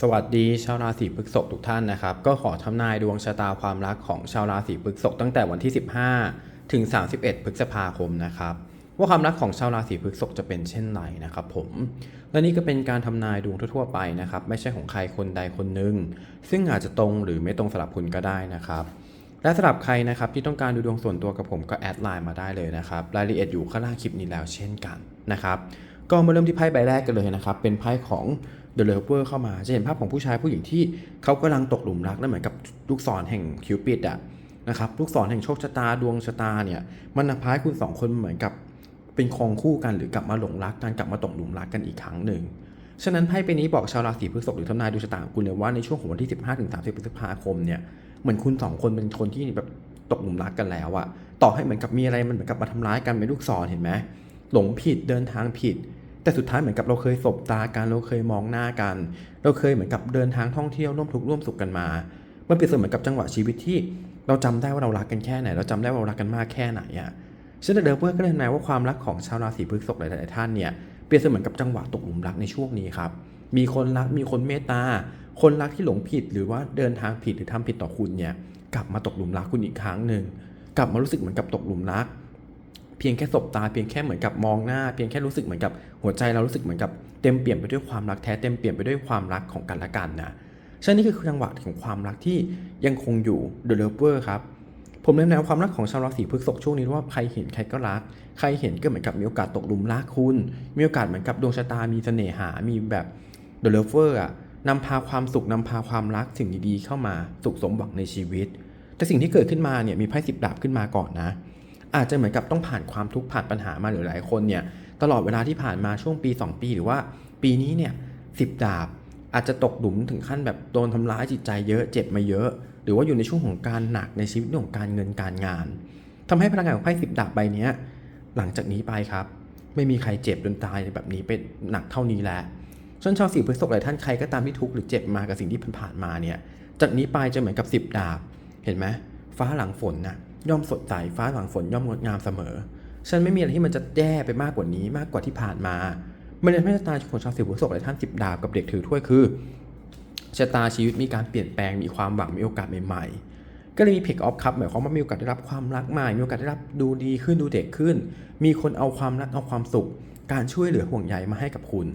สวัสดีชาวราศีพฤษภทุกท่านนะครับ ก็ขอทำนายดวงชะตาความรักของชาวราศีพฤษภตั้งแต่วันที่ 15 ถึง 31 พฤษภาคมนะครับ ว่าความรักของชาวราศีพฤษภจะเป็นเช่นไรนะครับผมและนี่ก็เป็นการทำนายดวงทั่วๆไปนะครับ ไม่ใช่ของใครคนใดคนหนึ่งซึ่งอาจจะตรงหรือไม่ตรงสำหรับคุณก็ได้นะครับและสำหรับใครนะครับที่ต้องการดูดวงส่วนตัวกับผมก็แอดไลน์มาได้เลยนะครับรายละเอียดอยู่ข้างล่างคลิปนี้แล้วเช่นกันนะครับก็มาเริ่มที่ไพ่ใบแรกกันเลยนะครับเป็นไพ่ของ The Lover เข้ามาจะเห็นภาพของผู้ชายผู้หญิงที่เขากำลังตกหลุมรักนั่นเหมือนกับลูกศรแห่งคิวปิดอะนะครับลูกศรแห่งโชคชะตาดวงชะตาเนี่ยมันพาให้คุณสองคนเหมือนกับเป็นครองคู่กันหรือกลับมาหลงรักกันกลับมาตกหลุมรักกันอีกครั้งหนึ่งฉะนั้นไพ่ใบนี้บอกชาวราศีพฤษภหรือทำนายดวงชะตาของคุณเลยว่าในช่วงของวันที่ 15ถึง30พฤษภาคมเนี่ยเหมือนคุณสองคนเป็นคนที่แบบตกหลุมรักกันแล้วอะต่อให้เหมือนกับมีอะไรมันเหมือนกับมาทำร้ายกันเป็นลูกศรเห็นไหมหลงผิดเดินทางผิด แต่สุดท้ายเหมือนกับเราเคยสบตากันเราเคยมองหน้ากัน เราเคยเหมือนกับเดินทางท่องเที่ยวร่วมทุกข์ร่วมสุขกันมามันเปรียบเสมือนกับจังหวะชีวิตที่ เราจำได้ว่าเรารักกันแค่ไหน เราจำได้ว่าเรารักกันมากแค่ไหนอะฉะนั้นเดอร์เวอร์ก็เลยนายว่าความรักของชาวราศีพฤษภหลายๆท่านเนี่ยเปรียบเสมือนกับจังหวะตกหลุมรักในช่วงนี้ครับมีคนรักมีคนเมตตา คนรักที่หลงผิดหรือว่าเดินทางผิดหรือทำผิดต่อคุณเนี่ยกลับมาตกหลุมรักคุณอีกครั้งหนึ่งกลับมารู้สึกเหมือนกับตกหลุมรัก เพียงแค่สบตาเพียงแค่เหมือนกับมองหน้า เพียงแค่รู้สึกเหมือนกับหัวใจเรารู้สึกเหมือนกับเต็มเปี่ยมไปด้วยความรักแท้เต็มเปี่ยมไปด้วยความรักของกันและกันนะฉะนั้นนี่คือจังหวะของความรักที่ยังคงอยู่ The Lover ครับผมแนะนำความรักของชาวราศีพฤษภช่วงนี้ว่าใครเห็นใครก็รัก ใครเห็นก็เหมือนกับมีโอกาสตกหลุมรักคุณ มีโอกาสเหมือนกับดวงชะตามีเสน่หา มีแบบ The Lover อะนำพาความสุขนำพาความรักสิ่งดีๆเข้ามาสุขสมหวังในชีวิต แต่สิ่งที่เกิดขึ้นมาเนี่ยมีไพ่สิบดาบขึ้นมาก่อนนะ อาจจะเหมือนกับต้องผ่านความทุกข์ผ่านปัญหามาหรือหลายคนเนี่ยตลอดเวลาที่ผ่านมาช่วงปี 2 ปีหรือว่าปีนี้เนี่ยสิบดาบอาจจะตกหลุมถึงขั้นแบบโดนทำร้ายจิตใจเยอะเจ็บมาเยอะ หรือว่าอยู่ในช่วงของการหนักในชีวิตเรื่องของการเงินการงานทำให้พลังงานของไพ่สิบดาบใบเนี้ยหลังจากนี้ไปครับ ไม่มีใครเจ็บจนตายแบบนี้เป็นหนักเท่านี้แล้วส่วนชาวสีพฤษภหลายท่านใครก็ตามที่ทุกข์หรือเจ็บมากับสิ่งที่ผ่านมาเนี่ยจากนี้ไปจะเหมือนกับสิบดาบเห็นไหมฟ้าหลังฝนน่ะ ย่อมสดใสฟ้าหลังฝนย่อมงดงามเสมอ ฉันไม่มีอะไรที่มันจะแย่ไปมากกว่านี้มากกว่าที่ผ่านมามันเลยทำให้ชะตาของชาวสีพฤษภหลายท่านสิบดาบกับเด็กถือถ้วยคือชะตาชีวิตมีการเปลี่ยนแปลงมีความหวังมีโอกาสใหม่ๆ ก็เลยมีเพกออฟครับหมายความว่ามีโอกาสได้รับความรักใหม่มีโอกาสได้รับดูดีขึ้นดูเด็กขึ้น มีคนเอาความรักเอาความสุข การช่วยเหลือห่วงใยมาให้กับคุณ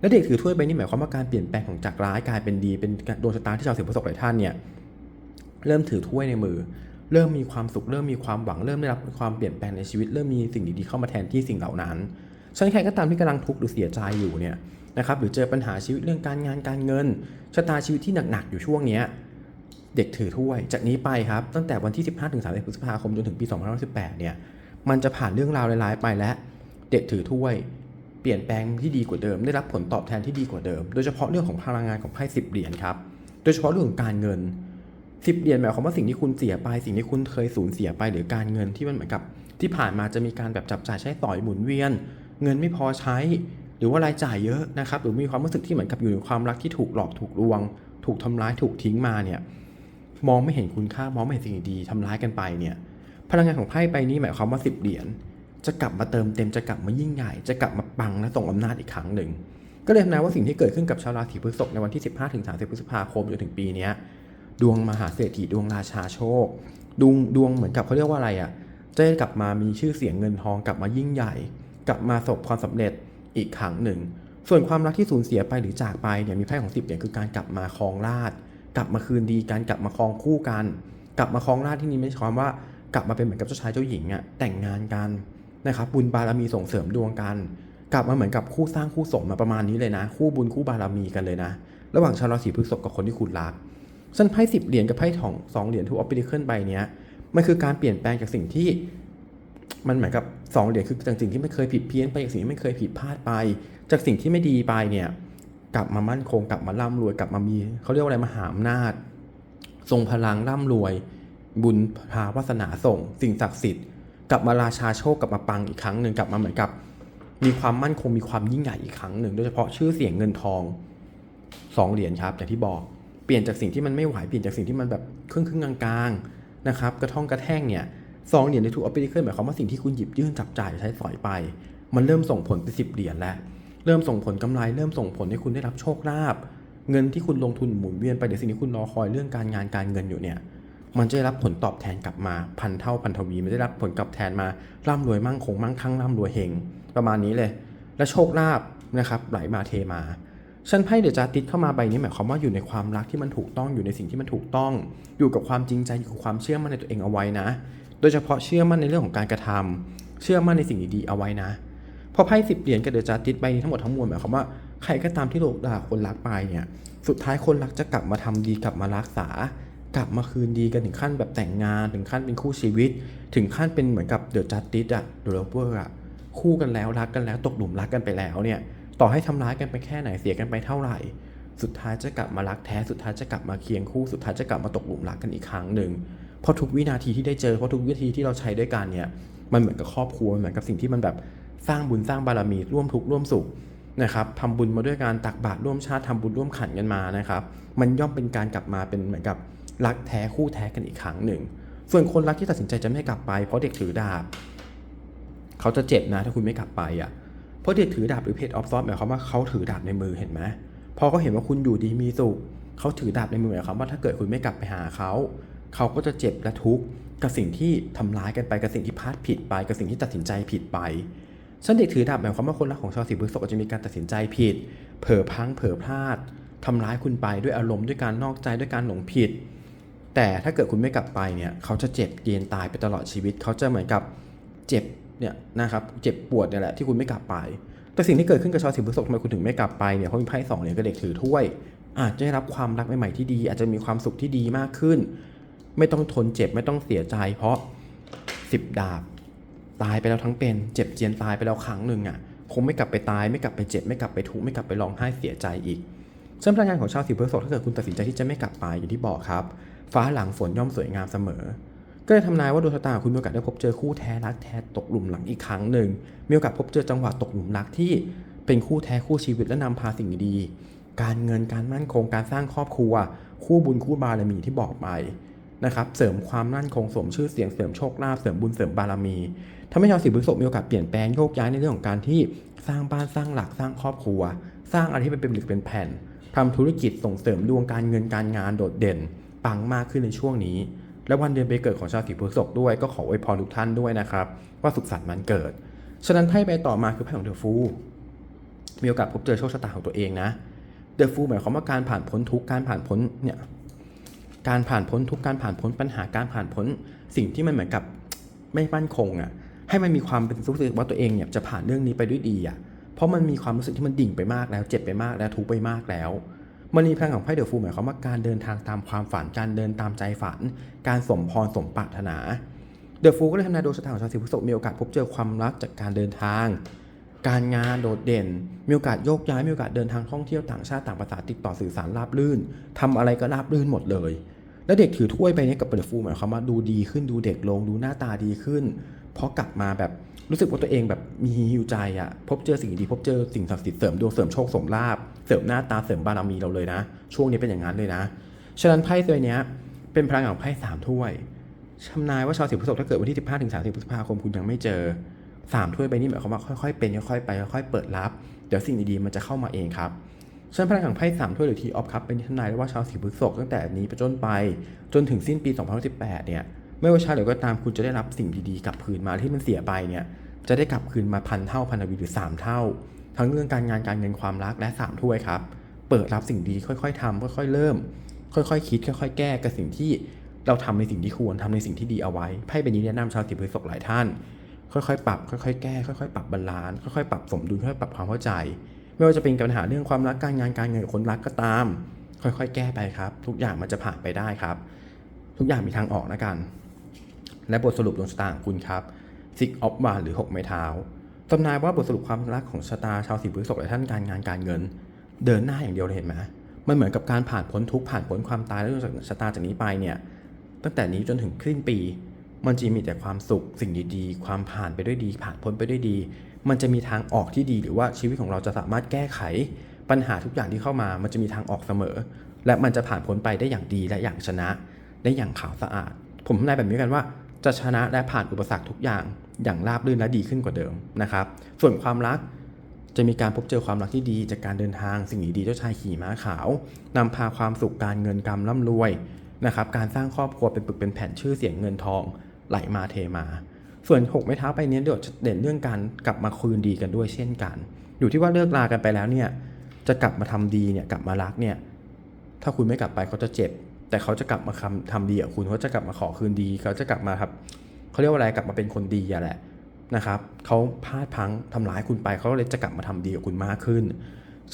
และเด็กถือถ้วยใบนี้หมายความว่าการเปลี่ยนแปลงของจากร้ายกลายเป็นดีเป็นดวงชะตาที่ชาวสือประสบหลายท่านเนี่ยเริ่มถือถ้วยในมือ เริ่มมีความสุข เริ่มมีความหวัง เริ่มได้รับความเปลี่ยนแปลงในชีวิต เริ่มมีสิ่งดีๆเข้ามาแทนที่สิ่งเหล่านั้นฉะนั้นใครก็ตามที่กำลังทุกข์หรือเสียใจอยู่เนี่ยนะครับ หรือเจอปัญหาชีวิตเรื่องการงานการเงิน ชะตาชีวิตที่หนักๆอยู่ช่วงเนี้ยเด็กถือถ้วย จากนี้ไปครับ ตั้งแต่วันที่ 15ถึง30พฤษภาคมจนถึงปี2518เนี่ย มันจะผ่านเรื่องราวร้ายๆไปและ เด็กถือถ้วย เปลี่ยนแปลงที่ดีกว่าเดิม ได้รับผลตอบแทนที่ดีกว่าเดิม โดยเฉพาะเรื่องของพลังงานของไพ่สิบเหรียญครับ โดยเฉพาะเรื่องของการเงิน สิบเหรียญหมายความว่าสิ่งที่คุณเสียไป สิ่งที่คุณเคยสูญเสียไปหรือการเงินที่มันเหมือนกับ ที่ผ่านมาจะมีการแบบจับจ่ายใช้สอยหมุนเวียน เงินไม่พอใช้ หรือว่ารายจ่ายเยอะนะครับหรือมีความรู้สึกที่เหมือนกับอยู่ในความรักที่ถูกหลอกถูกลวง ถูกทำร้ายถูกทิ้งมาเนี่ยมองไม่เห็นคุณค่ามองไม่เห็นสิ่งดีทำร้ายกันไปเนี่ยพลังงานของไพ่ใบนี้หมายความว่าสิบเหรียญจะกลับมาเติมเต็มจะกลับมายิ่งใหญ่ จะกลับมาปังและส่งอำนาจอีกครั้งหนึ่งก็เลยทำนายว่าสิ่งที่เกิดขึ้นกับชาวราศีพฤษภในวันที่ 15-30 พฤษภาคมจนถึงปีนี้ ดวงมหาเศรษฐีดวงราชาโชค ดวงดวงเหมือนกับเขาเรียกว่าอะไรอะ่ะจะได้กลับมามีชื่อเสียงเงินทองกลับมายิ่งใหญ่ กลับมาสบความสำเร็จอีกครั้งหนึ่ง ส่วนความรักที่สูญเสียไปหรือจากไปเนี่ยมีไพ่ของสิบเหรียคือการกลับมาครองราชกลับมาคืนดีกันกลับมาครองคู่กัน กลับมาครองราชที่นี้ไม่ใช่ความว่ากลับมาเป็นเหมือนกับเจ้าชายเจ้าหญิงอะแต่งงานกันนะครับบุญบารมีส่งเสริมดวงกัน กลับมาเหมือนกับคู่สร้างคู่สมมาประมาณนี้เลยนะ คู่บุญคู่บารมีกันเลยนะ ระหว่างชาวราศีพฤษภกับคนที่คุณรัก ส่วนไพ่สิบเหรียญกับไพ่ทองสองเหรียญทูออฟปิเคิลใบเนี้ยมันคือการเปลี่ยนแปลงจากสิ่งที่มันเหมือนกับสองเหรียญคือจากสิ่งที่ไม่เคยผิดเพี้ยนไปจากสิ่งที่ไม่เคยผิดพลาดไป จากสิ่งที่ไม่ดีไปเนี่ยกลับมามั่นคงกลับมาร่ำรวยกลับมามีเขาเรียกว่าอะไรมหาอำนาจ ทรงพลังร่ำรวย บุญพาวาสนาส่ง สิ่งศักดิ์สิทธิ์กลับมาราชาโชคกลับมาปังอีกครั้งหนึ่งกลับมาเหมือนกับ มีความมั่นคงมีความยิ่งใหญ่อีกครั้งหนึ่งโดยเฉพาะชื่อเสียงเงินทองสองเหรียญครับอย่างที่บอก เปลี่ยนจากสิ่งที่มันไม่ไหวเปลี่ยนจากสิ่งที่มันแบบครึ่งครึ่งๆกลางๆนะครับกระท่องกระแท่งเนี่ยสองเหรียญในทูออปปิเคิลหมายความว่าสิ่งที่คุณหยิบยื่นจับจ่ายใช้สอยไป มันเริ่มส่งผลไปสิบเหรียญแล้ว เริ่มส่งผลกำไร เริ่มส่งผลให้คุณได้รับโชคลาภเงินที่คุณลงทุนหมุนเวียนไปเดี๋ยวสิ่งที่คุณรอคอยเรื่องการงานการเงินอยู่เนี่ยมันจะได้รับผลตอบแทนกลับมาพันเท่าพันทวีมันจะได้รับผลตอบแทนมาร่ำรวยมั่งคงมั่งคั่งร่ำรวยเฮงประมาณนี้เลย และโชคลาภนะครับไหลมาเทมา ฉันไพ่เดอะจาติสเข้ามาใบนี้หมายความว่าอยู่ในความรักที่มันถูกต้องอยู่ในสิ่งที่มันถูกต้อง อยู่กับความจริงใจอยู่กับความเชื่อมั่นในตัวเองเอาไว้นะ โดยเฉพาะเชื่อมั่นในเรื่องของการกระทำเชื่อมั่นในสิ่งดีๆเอาไว้นะพอไพ่สิบเหรียญกับเดอะจาติสใบนี้ทั้งหมดทั้งมวลหมายความว่าใครก็ตามที่โลกด่าคนรักไปเนี่ยสุดท้ายคนรักจะกลับมาทำดีกลับมารักษา กลับมาคืนดีกันถึงขั้นแบบแต่งงาน ถึงขั้นเป็นคู่ชีวิต ถึงขั้นเป็นเหมือนกับเดอะจัตติสอะเดอะเวอร์อะคู่กันแล้วรักกันแล้วตกหลุมรักกันไปแล้วเนี่ย ต่อให้ทำร้ายกันไปแค่ไหนเสียกันไปเท่าไหร่ สุดท้ายจะกลับมารักแท้สุดท้ายจะกลับมาเคียงคู่สุดท้ายจะกลับมาตกหลุมรักกันอีกครั้งหนึ่งเพราะทุกวินาทีที่ได้เจอเพราะทุกวินาทีที่เราใช้ด้วยกันเนี่ยมันเหมือนกับครอบครัวมันเหมือนกับสิ่งที่มันแบบสร้างบุญสร้างบารมีร่วมทุกข์ร่วมสุขนะครับทำบุญมาด้วยการตักบาตรร่วมชาติทำบุญร่วมขันกันมานะครับ มันย่อมเป็นการกลับมาเป็นเหมือนกับรักแท้คู่แท้กันอีกครั้งหนึ่ง ส่วนคนรักที่ตัดสินใจจะไม่กลับไป เพราะเด็กถือดาบเขาจะเจ็บนะถ้าคุณไม่กลับไปอะ ราะเด็กถือดาบหรือเพจออฟซอฟหมายความว่าเขาถือดาบในมือเห็นไหมพอเขาเห็นว่าคุณอยู่ดีมีสุขเขาถือดาบในมือหมายความว่าถ้าเกิดคุณไม่กลับไปหาเขาเขาก็จะเจ็บและทุกข์กับสิ่งที่ทำร้ายกันไปกับสิ่งที่พลาดผิดไปกับสิ่งที่ตัดสินใจผิดไปฉันเด็กถือดาบหมายความว่าคนรักของชาวสีพฤษภจจะมีการตัดสินใจผิด เผลอพังเผลอพลาดทำร้ายคุณไปด้วยอารมณ์ด้วยการนอกใจด้วยการหลงผิด แต่ถ้าเกิดคุณไม่กลับไปเนี่ยเขาจะเจ็บเย็นตายไปตลอดชีวิต เขาจะเหมือนกับเจ็บ เนี่ยนะครับเจ็บปวดเนี่ยแหละที่คุณไม่กลับไป แต่สิ่งที่เกิดขึ้นกับชาวสีพฤษภทำไมคุณถึงไม่กลับไปเนี่ยเพราะมีไพ่สองเหรียญกับเด็กถือถ้วย อาจจะได้รับความรักใหม่ๆที่ดี อาจจะมีความสุขที่ดีมากขึ้น ไม่ต้องทนเจ็บไม่ต้องเสียใจ เพราะสิบดาบ ตายไปแล้วทั้งเป็น เจ็บเจียนตายไปแล้วครั้งหนึ่งอะคงไม่กลับไปตายไม่กลับไปเจ็บไม่กลับไปทุกข์ไม่กลับไปร้องไห้เสียใจอีกซึ่งพลังงานของชาวสีพฤษภถ้าเกิดคุณตัดสินใจที่จะไม่กลับไปอย่างที่บอกครับ ฟ้าหลังฝนย่อมสวยงามเสมอ ก็เลยทำนายว่าดวงชะตาคุณมีโอกาสได้พบเจอคู่แท้รักแท้ตกหลุมรักอีกครั้งหนึ่งมีโอกาสพบเจอจังหวะตกหลุมรักที่เป็นคู่แท้คู่ชีวิตและนำพาสิ่งดีๆการเงินการมั่นคงการสร้างครอบครัว คู่บุญคู่บารมีที่บอกไปนะครับเสริมความมั่นคงสมชื่อเสียงเสริมโชคลาภเสริมบุญเสริมบารมีทำให้ชาวสีพฤษภมีโอกาสเปลี่ยนแปลงโยกย้ายในเรื่องของการที่สร้างบ้านสร้างหลักสร้างครอบครัว สร้างอะไรที่เป็นเป็นหลักเป็นแผ่นทำธุรกิจส่งเสริมดวงการเงินการงานโดดเด่น ปังมากขึ้นในช่วงนี้ และวันเดือนปีเกิดของชาวสีพฤษภด้วยก็ขออวยพรทุกท่านด้วยนะครับ ว่าสุขสันต์วันเกิด ฉะนั้นไพ่ใบต่อมาคือไพ่ของเดอะฟูมีโอกาสพบเจอโชคชะตาของตัวเองนะเดอะฟูหมายความว่าการผ่านพ้นทุกการผ่านพ้นเนี่ยการผ่านพ้นทุกการผ่านพ้นปัญหาการผ่านพ้นสิ่งที่มันเหมือนกับไม่มั่นคงอะ่ะให้มันมีความเป็นรู้สึกว่าตัวเองเนี่ยจะผ่านเรื่องนี้ไปด้วยดีอะ่ะเพราะมันมีความรู้สึกที่มันดิ่งไปมากแล้ว เจ็บไปมากแล้วทุกไปมากแล้ว มันมีพงของไพ่เดอะฟูหมายความว่าการเดินทางตามความฝันการเดินตามใจฝัน การสมพรสมปรารถนาเดอะฟูก็เลยทำนายดวงชะตาของชาวสิงห์พฤษภมีโอกาสพบเจอความรักจากการเดินทาง การงานโดดเด่น มีโอกาสโยกย้ายมีโอกาสเดินทางท่องเที่ยวต่างชาติต่างภาษาติดต่อสื่อสารราบรื่นทำอะไรก็ราบรื่นหมดเลย แล้วเด็กถือถ้วยไปนี่กับเปิดฟูหมายความว่าดูดีขึ้นดูเด็กลงดูหน้าตาดีขึ้นเพราะกลับมาแบบรู้สึกว่าตัวเองแบบมีหิวใจอะพบเจอสิ่งดีพบเจอสิ่งศักดิ์สิทธิ์เสริมดวงเสริมโชคสมลาบ เสริมหน้าตาเสริมบารมีเราเลยนะ ช่วงนี้เป็นอย่างนั้นเลยนะ ฉะนั้นไพ่ตัวนี้เป็นพลังของไพ่สามถ้วยชำนายว่าชาวสิงห์พฤษภถ้าเกิดวันที่ 15ถึง30พฤษภาคมคุณยังไม่เจอสามถ้วยใบนี้หมายความว่าค่อยๆเป็นค่อยๆไปค่อยๆเปิดรับ เดี๋ยวสิ่งดีๆมันจะเข้ามาเองครับฉันพลังของไพ่สามถ้วยหรือทีออฟครับเป็นทำนายว่าชาวสีพฤษภตั้งแต่นี้ไปจนไป จนถึงสิ้นปี 2018 เนี่ยไม่ว่าชาติหรือก็ตามคุณจะได้รับสิ่งดีๆกลับคืนมาที่มันเสียไปเนี่ยจะได้กลับคืนมาพันเท่าพันทวีหรือ 3 เท่า ทั้งเรื่องการงานการเงินความรักและ3ถ้วยครับ เปิดรับสิ่งดีค่อยๆทำค่อยๆ เริ่ม ค่อยๆ คิด ค่อย ๆ แก้กับสิ่งที่เราทำในสิ่งที่ควรทำในสิ่งที่ดีเอาไว้ไพ่ใบนี้แนะนำชาวสีพฤษภหลายท่าน ค่อยๆ ปรับ ค่อยๆ แก้ ค่อยๆ ปรับบาลานซ์ค่อยๆ ปรับสมดุลค่อยๆ ปรับความเข้าใจ ไม่ว่าจะเป็นปัญหาเรื่องความรักการงานการเงินคนรักก็ตาม ค่อยๆ แก้ไปครับ ทุกอย่างมันจะผ่านไปได้ครับ ทุกอย่างมีทางออกนะกัน และบทสรุปดวงชะตาของคุณครับ Six of w a n d หรือ 6 ไม้เท้า ตำนายว่าบทสรุปความรักของชะตาชาวสีพฤษภและท่านการงานการเงิน เดินหน้าอย่างเดียวเลยเห็นไหมมันเหมือนกับการผ่านพ้นทุกผ่านพ้นความตายแล้วดวงชะตาจากนี้ไปเนี่ยตั้งแต่นี้จนถึงครึ่งปี มันจะมีแต่ความสุขสิ่งดีๆ ความผ่านไปด้วยดี ผ่านพ้นไปด้วยดี มันจะมีทางออกที่ดีหรือว่าชีวิตของเราจะสามารถแก้ไข ปัญหาทุกอย่างที่เข้ามา มันจะมีทางออกเสมอ และมันจะผ่านพ้นไปได้อย่างดีและอย่างชนะ ได้อย่างขาวสะอาด ผมทำนายแบบนี้กันว่า จะชนะและผ่านอุปสรรคทุกอย่างอย่างราบรื่นและดีขึ้นกว่าเดิมนะครับ ส่วนความรักจะมีการพบเจอความรักที่ดีจากการเดินทางสิ่งดีๆเจ้าชายขี่ม้าขาว นำพาความสุขการเงินกำร่ำรวยนะครับการสร้างครอบครัวเป็นปึกเป็นแผ่นชื่อเสียงเงินทองไหลมาเทมา ส่วนหกไม้เท้าไปเนี้ยเดี๋ยวเด่นเรื่องการกลับมาคืนดีกันด้วยเช่นกัน อยู่ที่ว่าเลิกลากันไปแล้วเนี่ยจะกลับมาทำดีเนี่ยกลับมารักเนี่ยถ้าคุณไม่กลับไปเขาจะเจ็บ แต่เขาจะกลับมาทำทำดีกับคุณเขาจะกลับมาขอคืนดี เขาจะกลับมาครับเขาเรียกว่าอะไรกลับมาเป็นคนดีอะแหละนะครับเขาพลาดพังทำร้ายคุณไปเขาเลยจะกลับมาทำดีกับคุณมากขึ้น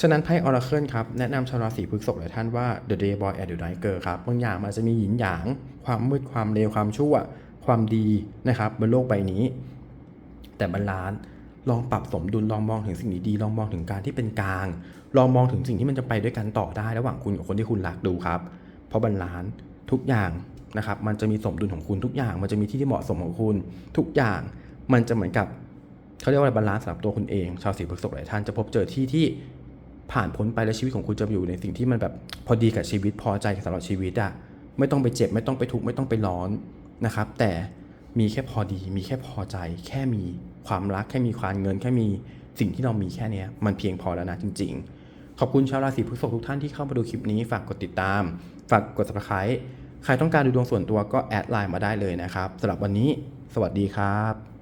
ฉะนั้นไพ่ออราเคิลครับแนะนำชาวราศีพฤษภหลายท่านว่า The Day Boy and the Night Girl ครับบางอย่างมันจะมีหยินหยาง ความมืดความเลวความชั่ว ความดีนะครับบนโลกใบนี้ แต่บาลานลองปรับสมดุลลองมองถึงสิ่งดีๆลองมองถึงการที่เป็นกลาง ลองมองถึงสิ่งที่มันจะไปด้วยกันต่อได้ระหว่างคุณกับคนที่คุณรักดูครับ ราะบาลานทุกอย่างนะครับมันจะมีสมดุลของคุณทุกอย่าง มันจะมีที่ที่เหมาะสมของคุณ ทุกอย่างมันจะเหมือนกับเขาเรียกว่าอะไรบาลานซ์สำหรับตัวคุณเอง ชาวสีพฤษภหลายท่านจะพบเจอที่ที่ผ่านพ้นไปแล้วชีวิตของคุณจะอยู่ในสิ่งที่มันแบบพอดีกับชีวิตพอใจสำหรับชีวิตอะไม่ต้องไปเจ็บไม่ต้องไปทุกข์ไม่ต้องไปร้อนนะครับ แต่มีแค่พอดี มีแค่พอใจ แค่มีความรักแค่มีความเงิน แค่มีสิ่งที่เรามีแค่นี้มันเพียงพอแล้วนะจริง ๆ ขอบคุณชาวราศีพฤษภทุกท่านที่เข้ามาดูคลิปนี้ ฝากกดติดตาม ฝากกด subscribe ใครต้องการดูดวงส่วนตัวก็แอดไลน์มาได้เลยนะครับสำหรับวันนี้ สวัสดีครับ